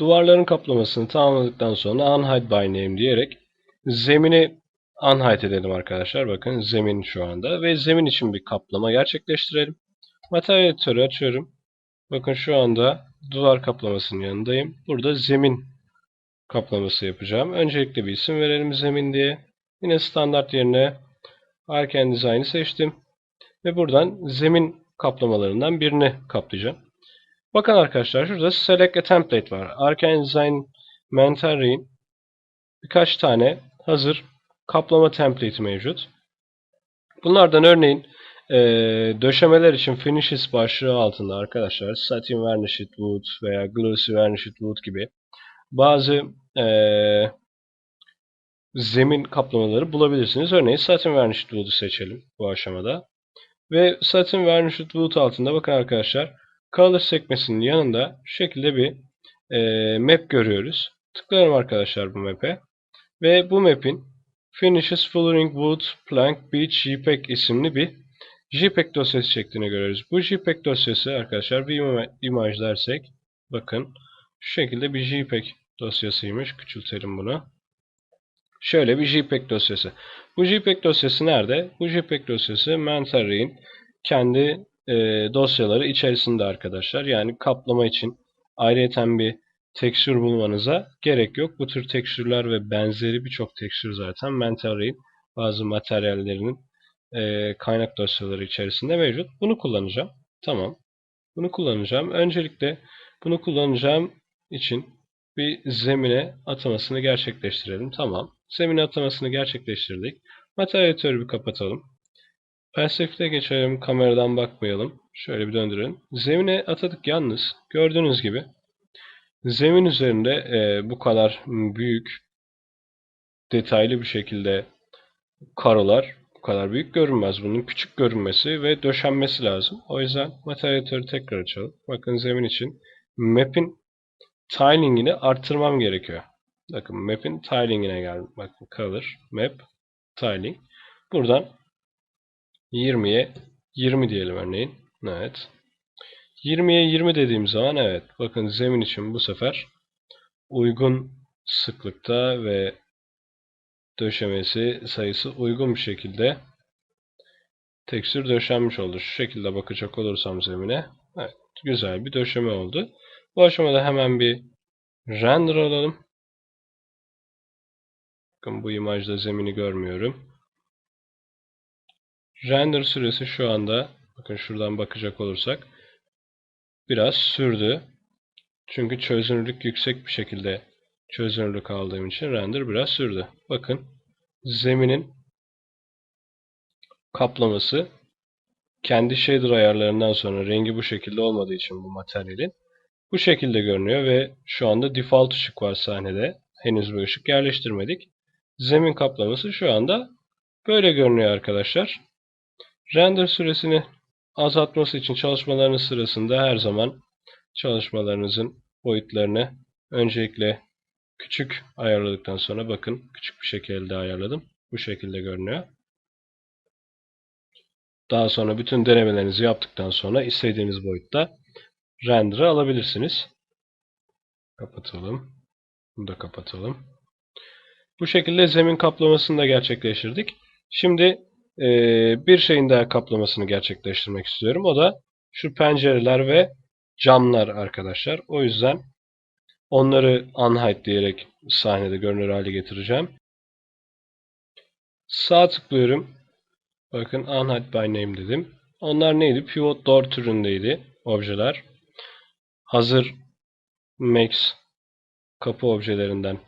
Duvarların kaplamasını tamamladıktan sonra unhide by name diyerek zemini unhide edelim arkadaşlar. Bakın zemin şu anda ve zemin için bir kaplama gerçekleştirelim. Materyal editörü açıyorum. Bakın şu anda duvar kaplamasının yanındayım. Burada zemin kaplaması yapacağım. Öncelikle bir isim verelim zemin diye. Yine standart yerine Arken Design'ı seçtim. Ve buradan zemin kaplamalarından birini kaplayacağım. Bakın arkadaşlar şurada Select a Template var. Arken Design Mentoring birkaç tane hazır kaplama template'i mevcut. Bunlardan örneğin e, döşemeler için Finishes başlığı altında arkadaşlar Satin Varnished Wood veya Glossy Varnished Wood gibi bazı e, zemin kaplamaları bulabilirsiniz. Örneğin Satin Varnished Wood'u seçelim bu aşamada. Ve Satin Varnished Wood altında bakın arkadaşlar Color sekmesinin yanında şu şekilde bir e, map görüyoruz. Tıklıyorum arkadaşlar bu map'e. Ve bu map'in Finishes Flooring Wood Plank Beach JPEG isimli bir JPEG dosyası çektiğini görüyoruz. Bu JPEG dosyası arkadaşlar bir ima- imaj dersek bakın şu şekilde bir JPEG dosyasıymış. Küçültelim bunu. Şöyle bir JPEG dosyası. Bu JPEG dosyası nerede? Bu JPEG dosyası Mentorring'in kendi e, dosyaları içerisinde arkadaşlar. Yani kaplama için ayrıyeten bir tekstür bulmanıza gerek yok. Bu tür tekstürler ve benzeri birçok tekstür zaten Mentorring'in bazı materyallerinin e, kaynak dosyaları içerisinde mevcut. Bunu kullanacağım. Tamam. Bunu kullanacağım. Öncelikle bunu kullanacağım için bir zemine atamasını gerçekleştirelim. Tamam. Zemine atamasını gerçekleştirdik. Materyal editörü bir kapatalım. Perspektife geçelim. Kameradan bakmayalım. Şöyle bir döndürelim. Zemine atadık yalnız. Gördüğünüz gibi zemin üzerinde e, bu kadar büyük detaylı bir şekilde karolar bu kadar büyük görünmez. Bunun küçük görünmesi ve döşenmesi lazım. O yüzden materyal editörü tekrar açalım. Bakın zemin için map'in tilingini arttırmam gerekiyor. Bakın map'in tilingine geldim. Bakın color, map, tiling. Buradan 20'ye 20 diyelim örneğin. Evet. 20'ye 20 dediğim zaman evet. Bakın zemin için bu sefer uygun sıklıkta ve döşemesi sayısı uygun bir şekilde tekstür döşenmiş oldu. Şu şekilde bakacak olursam zemine. Evet. Güzel bir döşeme oldu. Bu aşamada hemen bir render alalım. Bakın bu imajda zemini görmüyorum. Render süresi şu anda bakın şuradan bakacak olursak biraz sürdü. Çünkü çözünürlük yüksek bir şekilde çözünürlük aldığım için render biraz sürdü. Bakın zeminin kaplaması kendi shader ayarlarından sonra rengi bu şekilde olmadığı için bu materyalin bu şekilde görünüyor ve şu anda default ışık var sahnede. Henüz bir ışık yerleştirmedik. Zemin kaplaması şu anda böyle görünüyor arkadaşlar. Render süresini azaltması için çalışmalarınız sırasında her zaman çalışmalarınızın boyutlarını öncelikle küçük ayarladıktan sonra bakın küçük bir şekilde ayarladım. Bu şekilde görünüyor. Daha sonra bütün denemelerinizi yaptıktan sonra istediğiniz boyutta render'ı alabilirsiniz. Kapatalım. Bunu da kapatalım. Bu şekilde zemin kaplamasını da gerçekleştirdik. Şimdi e, bir şeyin daha kaplamasını gerçekleştirmek istiyorum. O da şu pencereler ve camlar arkadaşlar. O yüzden onları unhide diyerek sahnede görünür hale getireceğim. Sağ tıklıyorum. Bakın unhide by name dedim. Onlar neydi? Pivot door türündeydi objeler. Hazır max kapı objelerinden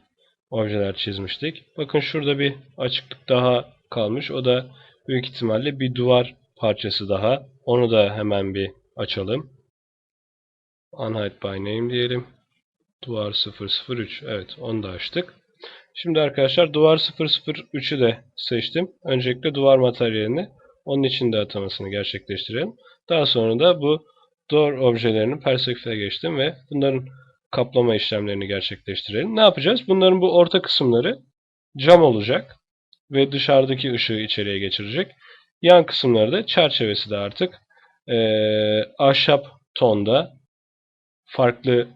objeler çizmiştik. Bakın şurada bir açıklık daha kalmış. O da büyük ihtimalle bir duvar parçası daha. Onu da hemen bir açalım. Unhide by name diyelim. Duvar 003. Evet onu da açtık. Şimdi arkadaşlar duvar 003'ü de seçtim. Öncelikle duvar materyalini onun için de atamasını gerçekleştirelim. Daha sonra da bu door objelerinin perspektife geçtim ve bunların kaplama işlemlerini gerçekleştirelim. Ne yapacağız? Bunların bu orta kısımları cam olacak ve dışarıdaki ışığı içeriye geçirecek. Yan kısımları da çerçevesi de artık e, ahşap tonda farklı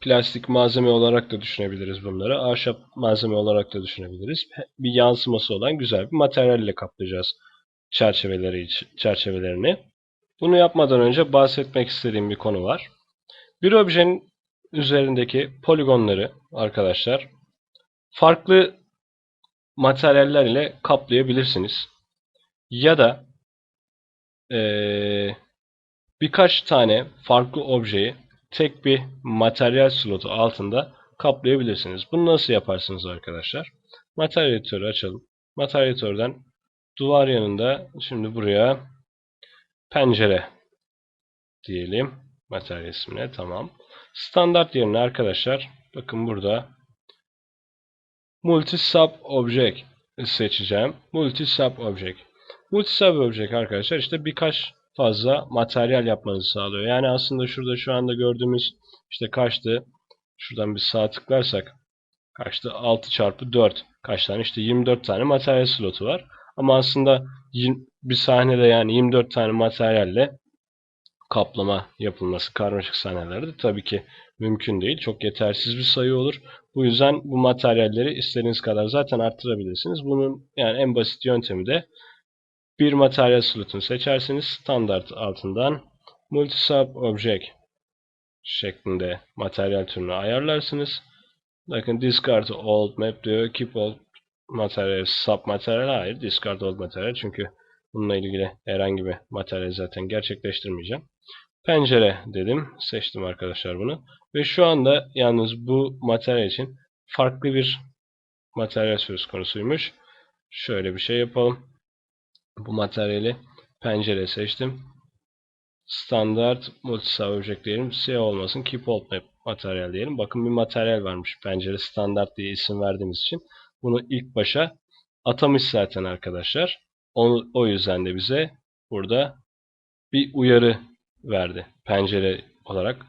Plastik malzeme olarak da düşünebiliriz bunları. Ahşap malzeme olarak da düşünebiliriz. Bir yansıması olan güzel bir materyal ile kaplayacağız çerçeveleri çerçevelerini. Bunu yapmadan önce bahsetmek istediğim bir konu var. Bir objenin üzerindeki poligonları arkadaşlar farklı materyaller ile kaplayabilirsiniz. Ya da eee, birkaç tane farklı objeyi tek bir materyal slotu altında kaplayabilirsiniz. Bunu nasıl yaparsınız arkadaşlar? Materyal editörü açalım. Materyal editörden duvar yanında şimdi buraya pencere diyelim. Materyal ismine tamam. Standart yerine arkadaşlar bakın burada multi sub object seçeceğim. Multi sub object. Multi sub object arkadaşlar işte birkaç fazla materyal yapmanızı sağlıyor. Yani aslında şurada şu anda gördüğümüz işte kaçtı? Şuradan bir sağ tıklarsak kaçtı? 6 çarpı 4. Kaç tane? İşte 24 tane materyal slotu var. Ama aslında bir sahnede yani 24 tane materyalle kaplama yapılması karmaşık sahnelerde tabii ki mümkün değil. Çok yetersiz bir sayı olur. Bu yüzden bu materyalleri istediğiniz kadar zaten arttırabilirsiniz. Bunun yani en basit yöntemi de bir materyal slotunu seçersiniz. Standart altından multisub object şeklinde materyal türünü ayarlarsınız. Bakın discard old map diyor. Keep old materyal, sub materyal hayır. Discard old materyal çünkü bununla ilgili herhangi bir materyal zaten gerçekleştirmeyeceğim. Pencere dedim. Seçtim arkadaşlar bunu. Ve şu anda yalnız bu materyal için farklı bir materyal söz konusuymuş. Şöyle bir şey yapalım. Bu materyali pencere seçtim. Standart multisub object diyelim. S olmasın. Keep old map materyal diyelim. Bakın bir materyal varmış. Pencere standart diye isim verdiğimiz için. Bunu ilk başa atamış zaten arkadaşlar. Onu, o yüzden de bize burada bir uyarı verdi. Pencere olarak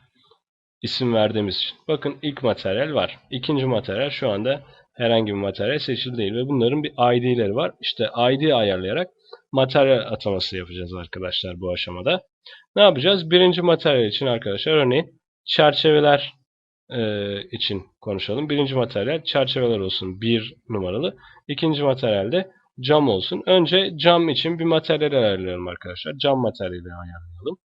isim verdiğimiz için. Bakın ilk materyal var. İkinci materyal şu anda herhangi bir materyal seçili değil ve bunların bir ID'leri var. İşte ID ayarlayarak materyal ataması yapacağız arkadaşlar bu aşamada. Ne yapacağız? Birinci materyal için arkadaşlar örneğin çerçeveler e, için konuşalım. Birinci materyal çerçeveler olsun. Bir numaralı. İkinci materyalde cam olsun. Önce cam için bir materyal ayarlayalım arkadaşlar. Cam materyali ayarlayalım.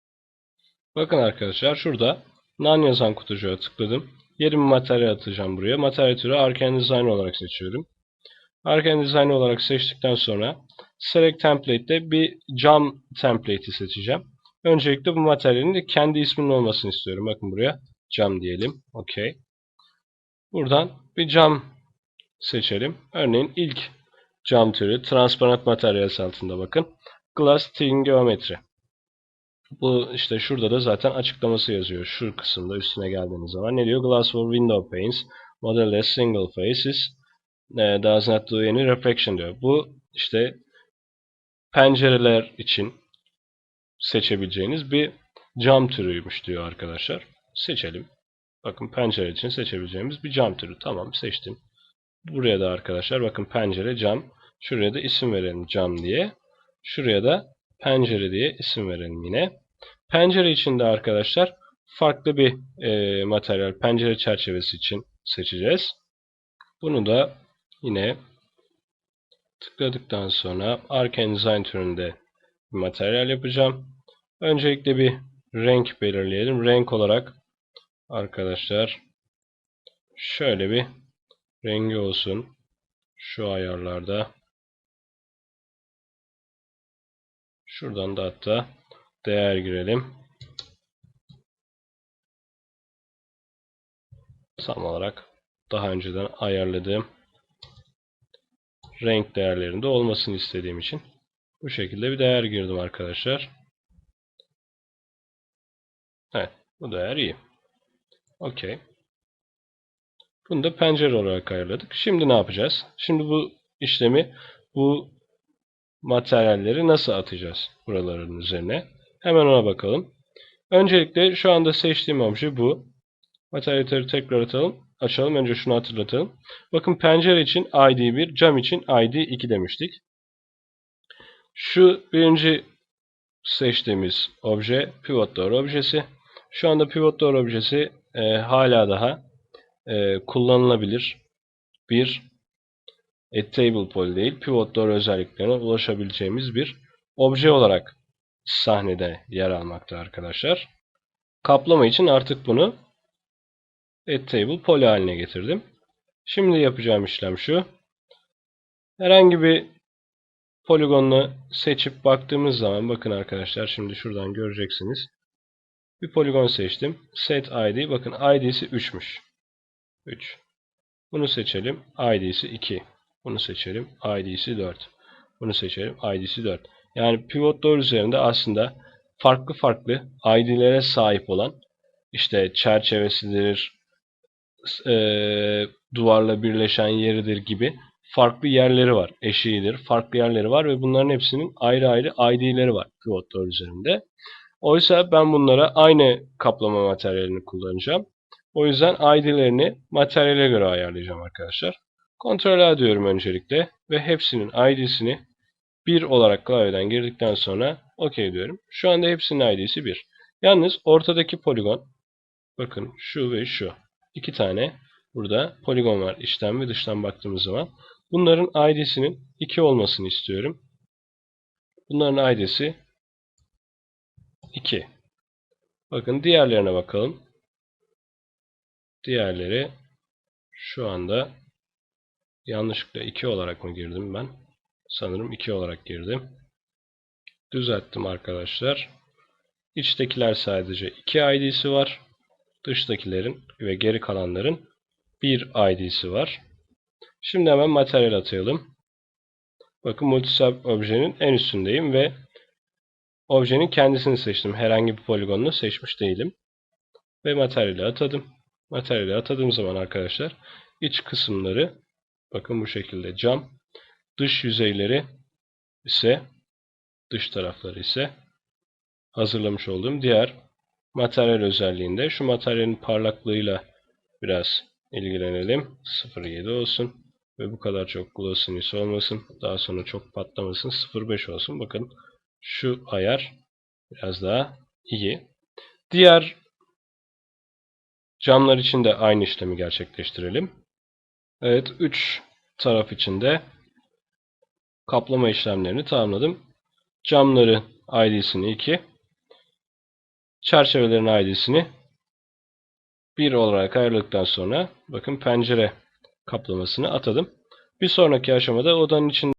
Bakın arkadaşlar şurada None yazan kutucuğa tıkladım. Yeni bir materyal atacağım buraya. Materyal türü Arcane Design olarak seçiyorum. Arcane Design olarak seçtikten sonra Select Template'de bir cam template'i seçeceğim. Öncelikle bu materyalin de kendi isminin olmasını istiyorum. Bakın buraya cam diyelim. OK. Buradan bir cam seçelim. Örneğin ilk cam türü transparent materyal altında bakın. Glass Thin Geometry. Bu işte şurada da zaten açıklaması yazıyor. Şu kısımda üstüne geldiğiniz zaman. Ne diyor? Glass for window panes. Modelless single faces. E, does not do any reflection diyor. Bu işte pencereler için seçebileceğiniz bir cam türüymüş diyor arkadaşlar. Seçelim. Bakın pencere için seçebileceğimiz bir cam türü. Tamam seçtim. Buraya da arkadaşlar bakın pencere cam. Şuraya da isim verelim cam diye. Şuraya da pencere diye isim verelim yine. Pencere içinde arkadaşlar farklı bir e, materyal pencere çerçevesi için seçeceğiz. Bunu da yine tıkladıktan sonra Arcane Design türünde bir materyal yapacağım. Öncelikle bir renk belirleyelim. Renk olarak arkadaşlar şöyle bir rengi olsun. Şu ayarlarda. Şuradan da hatta değer girelim. Tam olarak daha önceden ayarladığım renk değerlerinde olmasını istediğim için bu şekilde bir değer girdim arkadaşlar. Evet, bu değer iyi. Okey. Bunu da pencere olarak ayarladık. Şimdi ne yapacağız? Şimdi bu işlemi bu materyalleri nasıl atacağız buraların üzerine? Hemen ona bakalım. Öncelikle şu anda seçtiğim obje bu. Materyalleri tekrar atalım. Açalım. Önce şunu hatırlatalım. Bakın pencere için ID 1, cam için ID 2 demiştik. Şu birinci seçtiğimiz obje pivot door objesi. Şu anda pivot door objesi e, hala daha e, kullanılabilir bir a table poly değil pivot door özelliklerine ulaşabileceğimiz bir obje olarak sahnede yer almakta arkadaşlar. Kaplama için artık bunu add table poly haline getirdim. Şimdi yapacağım işlem şu. Herhangi bir poligonunu seçip baktığımız zaman bakın arkadaşlar şimdi şuradan göreceksiniz. Bir poligon seçtim. Set ID. Bakın ID'si 3'müş. 3. Bunu seçelim. ID'si 2. Bunu seçelim. ID'si 4. Bunu seçelim. ID'si 4. Yani pivot door üzerinde aslında farklı farklı ID'lere sahip olan işte çerçevesidir, eee, duvarla birleşen yeridir gibi farklı yerleri var. Eşiğidir. Farklı yerleri var ve bunların hepsinin ayrı ayrı ID'leri var pivot door üzerinde. Oysa ben bunlara aynı kaplama materyalini kullanacağım. O yüzden ID'lerini materyale göre ayarlayacağım arkadaşlar. Ctrl A diyorum öncelikle ve hepsinin ID'sini 1 olarak klavyeden girdikten sonra OK diyorum. Şu anda hepsinin ID'si 1. Yalnız ortadaki poligon bakın şu ve şu. iki tane burada poligon var içten ve dıştan baktığımız zaman. Bunların ID'sinin 2 olmasını istiyorum. Bunların ID'si 2. Bakın diğerlerine bakalım. Diğerleri şu anda yanlışlıkla 2 olarak mı girdim ben? Sanırım 2 olarak girdim. Düzelttim arkadaşlar. İçtekiler sadece 2 ID'si var. Dıştakilerin ve geri kalanların 1 ID'si var. Şimdi hemen materyal atayalım. Bakın multisub objenin en üstündeyim ve objenin kendisini seçtim. Herhangi bir poligonunu seçmiş değilim. Ve materyali atadım. Materyali atadığım zaman arkadaşlar iç kısımları bakın bu şekilde cam. Dış yüzeyleri ise dış tarafları ise hazırlamış olduğum diğer materyal özelliğinde. Şu materyalin parlaklığıyla biraz ilgilenelim. 0.7 olsun. Ve bu kadar çok glossiness olmasın. Daha sonra çok patlamasın. 0.5 olsun. Bakın şu ayar biraz daha iyi. Diğer camlar için de aynı işlemi gerçekleştirelim. Evet 3 taraf için de kaplama işlemlerini tamamladım. Camları ID'sini 2, çerçevelerin ID'sini 1 olarak ayarladıktan sonra bakın pencere kaplamasını atadım. Bir sonraki aşamada odanın içinde